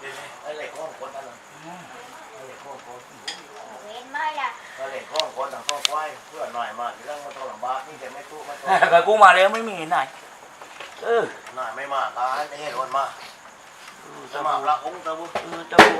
อนกันนี่นะเป็นอย่างเดิมว่าดีแล้วนะก็เป็นเองโบเหมือนน้อยอืมนั่นได้กว้างอยู่เงียบเดียวน้องสุดแล้วได้วะมั้งไอ้เหล็กข้องคนนั่นเลยไอ้เหล็กข้องคนเว้นไม่ล่ะไอ้เหล็กข้องคนต่างข้องควายเพื่อนหน่อยมาที่เรื่องมันต้องลำบากนี่จะไม่ตู้ไม่ตู้กับกูมาแล้วไม่มีไหนเออหน่อยไม่มาการนี่รถมาเออจะตะมาบูละองตะบุเออตะบูนกูอยู่